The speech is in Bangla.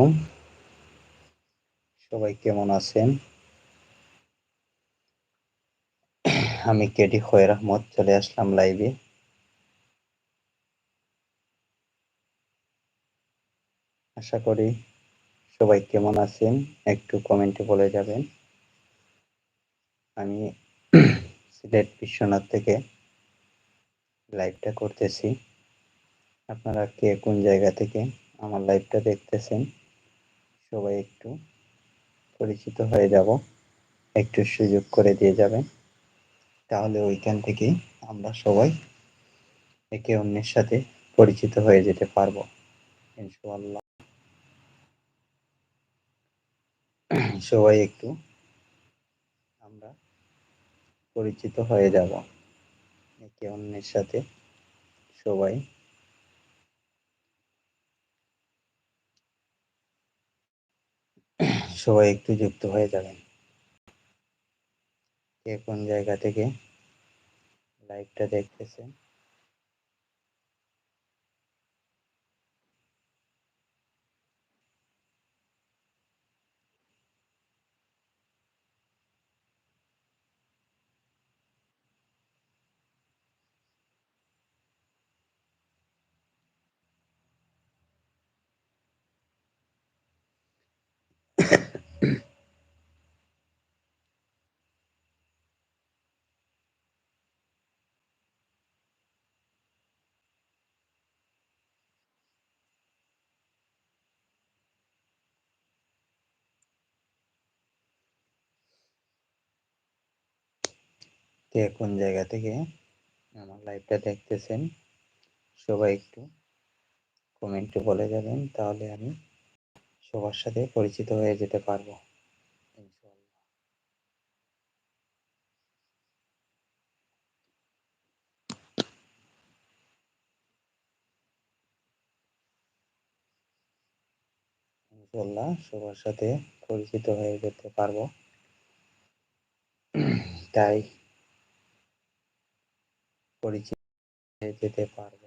আলাইকুম। সবাই কেমন আছেন? আমি কেডি খয়ের আহমদ, চলে আসলাম লাইভে আশা করি সবাই কেমন আছেন? একটু কমেন্টে বলে যাবেন। আমি সিলেট বিশ্বনাথ থেকে লাইভটা করতেছি। আপনারা কে কোন জায়গা থেকে আমার লাইভটা দেখতেছেন? সবাই একটু পরিচিত হয়ে যাব। একটু সুযোগ করে দিয়ে যাবেন। তাহলে ওইখান থেকে আমরা সবাই একে অন্যের সাথে পরিচিত হয়ে যেতে পারব। ইনশাআল্লাহ। সবাই একটু আমরা পরিচিত হয়ে যাব। একে অন্যের সাথে সবাই সবাই একটু যুক্ত হয়ে যাবেন। কে কোন জায়গা থেকে? লাইভটা দেখতেছেন। কে কোন জায়গা থেকে আমার লাইভটা দেখতেছেন, সবাই একটু কমেন্টে বলে যাবেন, তাহলে আমি সবার সাথে পরিচিত হয়ে যেতে পারব। ইনশাআল্লাহ সবার সাথে পরিচিত হয়ে যেতে পারব। তাই পরিচিত হয়ে যেতে পারব।